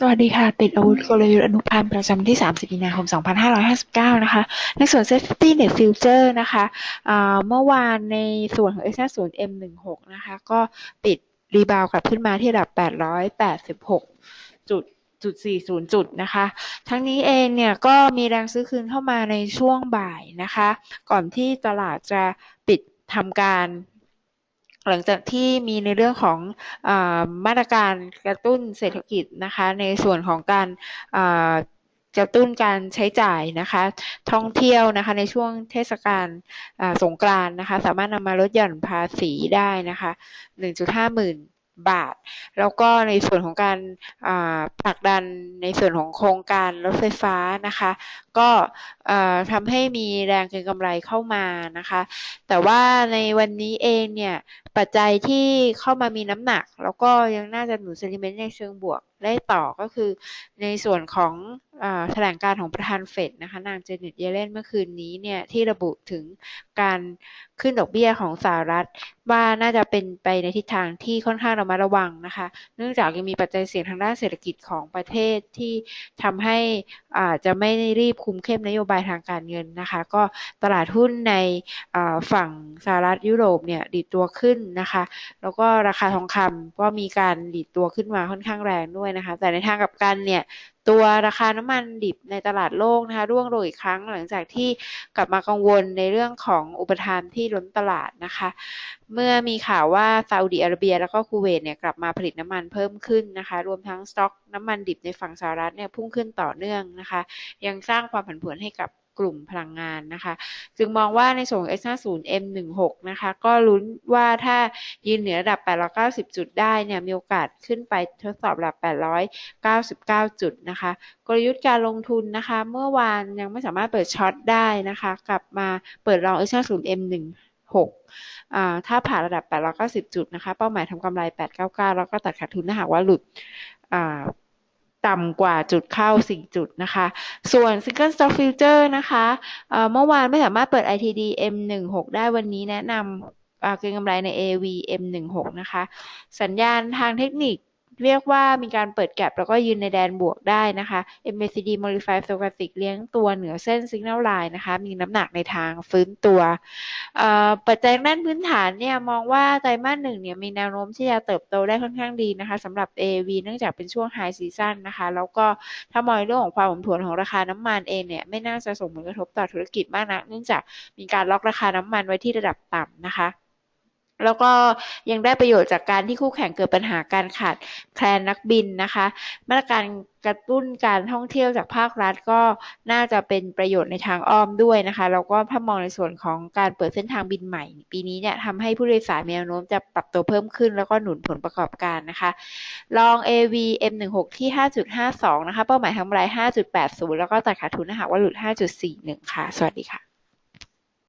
สวัสดีค่ะ ติดอาวุธกลยุทธ์อนุพันธ์ประจำที่ 30มีนาคม 2559 นะคะ ในส่วน Safety Net Future นะคะเมื่อวานในส่วนของ S50 M16 นะคะ ก็ปิดรีบาวกลับขึ้นมาที่ระดับ 886 จุดจุด40 จุดนะคะ ทั้งนี้เองเนี่ยก็มีแรงซื้อคืนเข้ามาในช่วงบ่ายนะคะ ก่อนที่ตลาดจะปิดทำการ หลังจากที่มีในเรื่องของอมาตรการกระตุ้นเศรษฐกิจนะคะในส่วนของการกระตุ้นการใช้จ่ายนะคะ ท่องเที่ยวนะคะ ในช่วงเทศกาลสงกรานต์นะคะ สามารถนำมาลดหย่อนภาษีได้นะคะ 1.5 หมื่น บาท แล้วก็ในส่วนของการผลักดันในส่วนของโครงการรถไฟฟ้านะคะ ก็ทำให้มีแรงเก็งกำไรเข้ามานะคะ แต่ว่าในวันนี้เองเนี่ยปัจจัยที่เข้ามามีน้ำหนัก แล้วก็ยังน่าจะหนุนเซนิเมนต์ในเชิงบวกได้ต่อก็คือในส่วนของแถลงการของประธานเฟดนะคะนางเจเน็ตเยเลนเมื่อคืนนี้เนี่ยที่ระบุถึงการขึ้นดอกเบี้ยของสหรัฐ ว่าน่าจะเป็นไปในทิศทางที่ค่อนข้างระมัดระวังนะคะ เนื่องจากยังมีปัจจัยเสี่ยงทางด้านเศรษฐกิจของประเทศที่ทำให้อาจจะไม่รีบคุมเข้มนโยบายทางการเงินนะคะ ก็ตลาดหุ้นในฝั่งสหรัฐยุโรปเนี่ยดีดตัวขึ้นนะคะ แล้วก็ราคาทองคำก็มีการดีดตัวขึ้นมาค่อนข้างแรงด้วยนะคะ แต่ในทางกับกันเนี่ย ตัวราคาน้ำมันดิบในตลาดโลกนะคะ ร่วงโรยอีกครั้งหลังจากที่กลับมากังวลในเรื่องของอุปทานที่ล้นตลาดนะคะ เมื่อมีข่าวว่าซาอุดิอาระเบีย แล้วก็คูเวตเนี่ยกลับมาผลิตน้ำมันเพิ่มขึ้นนะคะ รวมทั้งสต็อกน้ำมันดิบในฝั่งสหรัฐเนี่ยพุ่งขึ้นต่อเนื่องนะคะ ยังสร้างความผันผวนให้กับ กลุ่มพลังงานนะคะ จึงมองว่าในส่วน S50 M16 นะคะก็ลุ้นว่าถ้ายืนเหนือระดับ 890 จุดได้เนี่ยมีโอกาสขึ้นไปทดสอบระดับ 899 จุดนะคะ กลยุทธ์การลงทุนนะคะ เมื่อวานยังไม่สามารถเปิดช็อตได้นะคะ กลับมาเปิดลอง S50 M16 ถ้าผ่านระดับ 890 จุดนะคะ เป้าหมายทำกำไร 899 แล้วก็ตัดขาดทุนถ้าหากว่าหลุด ต่ำกว่าจุดเข้า 4 จุดนะคะ ส่วน Single Stock Future นะคะเมื่อวานไม่สามารถเปิด ITD M16 ได้วันนี้แนะนำเก็งกำไรใน AV M16 นะคะ สัญญาณทางเทคนิค เรียกว่ามีการเปิดแก็บแล้วก็ยืนในแดนบวกได้นะคะ MACD Modified Stochastic เลี้ยงตัวเหนือเส้น Signal Line นะคะ มีน้ำหนักในทางฟื้นตัวปัจจัยด้านพื้นฐานเนี่ยมองว่าไตรมาสหนึ่งเนี่ยมีแนวโน้มที่จะเติบโตได้ค่อนข้างดีนะคะสำหรับ AV เนื่องจากเป็นช่วง High Season นะคะ แล้วก็ถ้ามองเรื่องของความผันผวนของราคาน้ำมันเองเนี่ยไม่น่าจะส่งผลกระทบต่อธุรกิจมากนักเนื่องจากมีการล็อกราคาน้ำมันไว้ที่ระดับต่ำนะคะ แล้วก็ยังได้ประโยชน์จากการที่คู่แข่งเกิดปัญหาการขาดแคลนนักบินนะคะ มาตรการกระตุ้นการท่องเที่ยวจากภาครัฐก็น่าจะเป็นประโยชน์ในทางอ้อมด้วยนะคะ แล้วก็ถ้ามองในส่วนของการเปิดเส้นทางบินใหม่ ปีนี้เนี่ยทำให้ผู้โดยสารมีแนวโน้มจะปรับตัวเพิ่มขึ้น แล้วก็หนุนผลประกอบการนะคะลอง AV M16 ที่ 5.52 นะคะ เป้าหมายทำกำไร 5.80 แล้วก็ตัดขาดทุนนะคะว่าหลุด 5.41 ค่ะ สวัสดีค่ะ